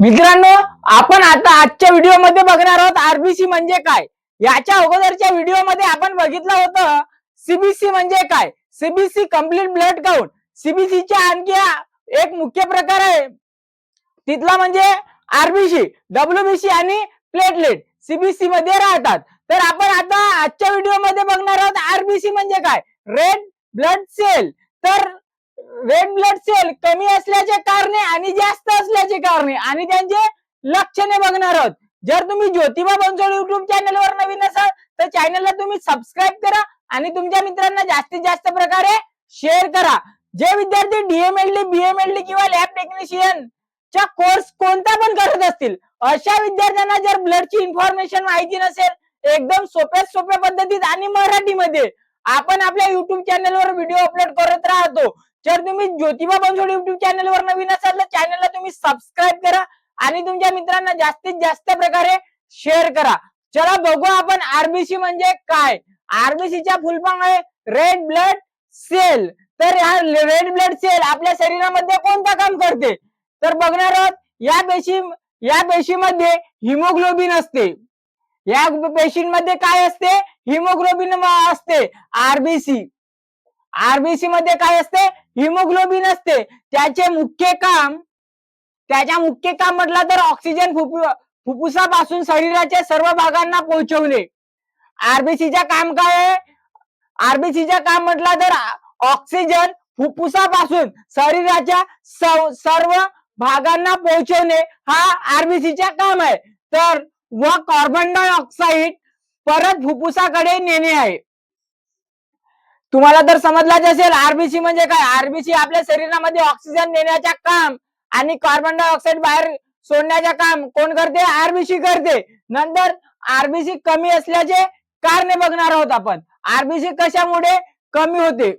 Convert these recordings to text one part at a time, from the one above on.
मित्रांनो आपण आता आजच्या व्हिडिओमध्ये बघणार आहोत आरबीसी म्हणजे काय? याच्या अगोदरच्या व्हिडिओमध्ये आपण बघितलं होतं सीबीसी म्हणजे काय? सीबीसी कंप्लीट ब्लड काउंट सीबीसीच्या आणखी एक मुख्य प्रकार आहे. तिथला म्हणजे आरबीसी डब्ल्यूबीसी आणि प्लेटलेट सीबीसी मध्ये राहतात. तर आपण आता आजच्या व्हिडिओमध्ये बघणार आहोत आरबीसी म्हणजे काय? रेड ब्लड सेल तर रेड ब्लड सेल कमी असल्याचे कारणे आणि जास्त असल्याचे कारणे. आणि त्यांचे लक्षणे बघणार आहोत. जर तुम्ही ज्योतिबा बनसोड युट्यूब चॅनलवर नवीन असाल तर चॅनलला तुम्ही सबस्क्राईब करा आणि तुमच्या मित्रांना जास्तीत जास्त प्रकारे शेअर करा. जे विद्यार्थी डीएमएलडी बीएमएलडी किंवा लॅब टेक्निशियन च्या कोर्स कोणता पण करत असतील अशा विद्यार्थ्यांना जर ब्लडची इन्फॉर्मेशन माहिती नसेल एकदम सोप्यात सोप्या पद्धतीत आणि मराठीमध्ये आपण आपल्या युट्यूब चॅनलवर व्हिडिओ अपलोड करत राहतो. जर तुम्ही ज्योतिबा बनसोड युट्यूब चॅनलवर नवीन असाल तर चॅनलला तुम्ही सबस्क्राईब करा आणि तुमच्या मित्रांना जास्तीत जास्त प्रकारे शेअर करा. चला बघू आपण आरबीसी म्हणजे काय? आरबीसीच्या फुलफॉर्म आहे रेड ब्लड सेल तर ह्या रेड ब्लड सेल आपल्या शरीरामध्ये कोणतं काम करते? तर बघणार आहोत या पेशी या पेशीमध्ये हिमोग्लोबिन असते. या पेशींमध्ये काय असते? हिमोग्लोबिन असते आरबीसी आरबीसी मध्ये काय असते? हिमोग्लोबिन असते. त्याचे मुख्य काम त्याच्या मुख्य काम म्हटलं तर ऑक्सिजन फुफ्फु फुफ्फुसापासून शरीराच्या सर्व भागांना पोहोचवणे. आरबीसीच्या काम काय आहे? आरबीसीच्या काम म्हटलं तर ऑक्सिजन फुफ्फुसापासून शरीराच्या सर्व भागांना पोहोचवणे हा आरबीसीच्या काम आहे. तर व कार्बन डायऑक्साईड परत फुफ्फुसाकडे नेणे आहे. तुम्हाला तर समजलाच असेल आरबीसी म्हणजे काय? आरबीसी आपल्या शरीरामध्ये ऑक्सिजन देण्याच्या काम आणि कार्बन डायऑक्साईड बाहेर सोडण्याचे काम. कोण करते? आरबीसी करते. नंतर आरबीसी कमी असल्याचे कारणे बघणार आहोत आपण. आरबीसी कशामुळे कमी होते?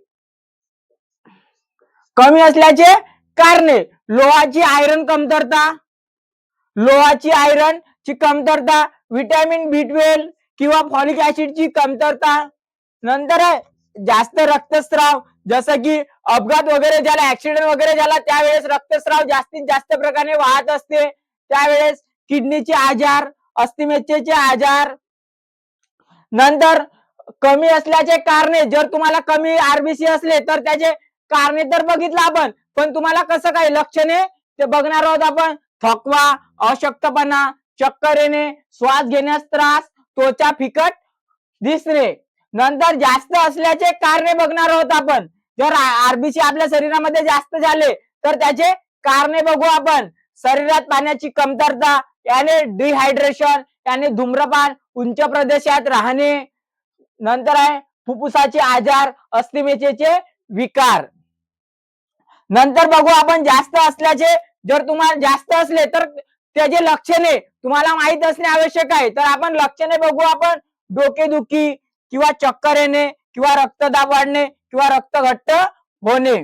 कमी असल्याचे कारणे. लोहाची आयरन कमतरता. लोहाची आयरन ची कमतरता. व्हिटॅमिन बी ट्वेल्व किंवा फॉलिक ऍसिडची कमतरता. नंतर आहे जास्त रक्तस्राव जसं की अपघात वगैरे झाला ऍक्सिडेंट वगैरे झाला त्यावेळेस रक्तस्राव जास्तीत जास्त प्रकारे वाहत असते. त्यावेळेस किडनीचे आजार अस्थिमेच्छेचे आजार. नंतर कमी असल्याचे कारणे जर तुम्हाला कमी आरबीसी असले तर त्याचे कारणे तर बघितलं आपण पण तुम्हाला कसं काय लक्षणे? ते बघणार आहोत आपण. थकवा अशक्तपणा चक्कर येणे श्वास घेण्यास त्रास त्वचा फिकट दिसणे. नंतर जास्त असल्याचे कारणे बघणार आहोत आपण. जर आरबीसी आपल्या शरीरामध्ये जास्त झाले तर त्याचे कारणे बघू आपण. शरीरात पाण्याची कमतरता याने डिहायड्रेशन याने धूम्रपान उंच प्रदेशात राहणे नंतर आहे फुफ्फुसाचे आजार अस्थिमेचे विकार. नंतर बघू आपण जास्त असल्याचे जर तुम्हाला जास्त असले तर त्याचे लक्षणे तुम्हाला माहीत असणे आवश्यक आहे. तर आपण लक्षणे बघू आपण. डोकेदुखी किंवा चक्कर येणे किंवा रक्तदाब वाढणे किंवा रक्त घट्ट होणे.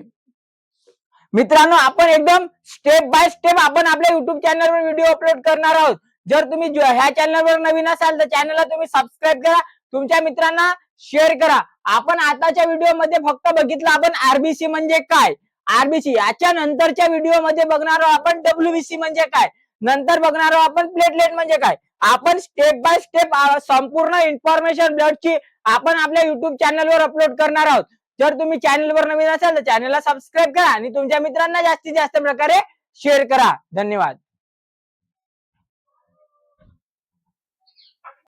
मित्रांनो आपण एकदम स्टेप बाय स्टेप आपण आपल्या युट्यूब चॅनलवर व्हिडिओ अपलोड करणार आहोत. जर तुम्ही ह्या चॅनलवर नवीन असाल तर चॅनलला तुम्ही सबस्क्राईब करा. तुमच्या मित्रांना शेअर करा. आपण आताच्या व्हिडिओमध्ये फक्त बघितलं आपण आरबीसी म्हणजे काय? आरबीसी याच्या नंतरच्या व्हिडिओमध्ये बघणार आहोत आपण डब्ल्यूबीसी म्हणजे काय? नंतर बघणार आहोत आपण प्लेटलेट म्हणजे काय? आपण स्टेप बाय स्टेप संपूर्ण इन्फॉर्मेशन ब्लडची आपण आपल्या युट्यूब चॅनलवर अपलोड करणार आहोत. जर तुम्ही चॅनलवर नवीन असाल तर चॅनलला सबस्क्राईब करा आणि तुमच्या मित्रांना जास्तीत जास्त प्रकारे शेअर करा. धन्यवाद.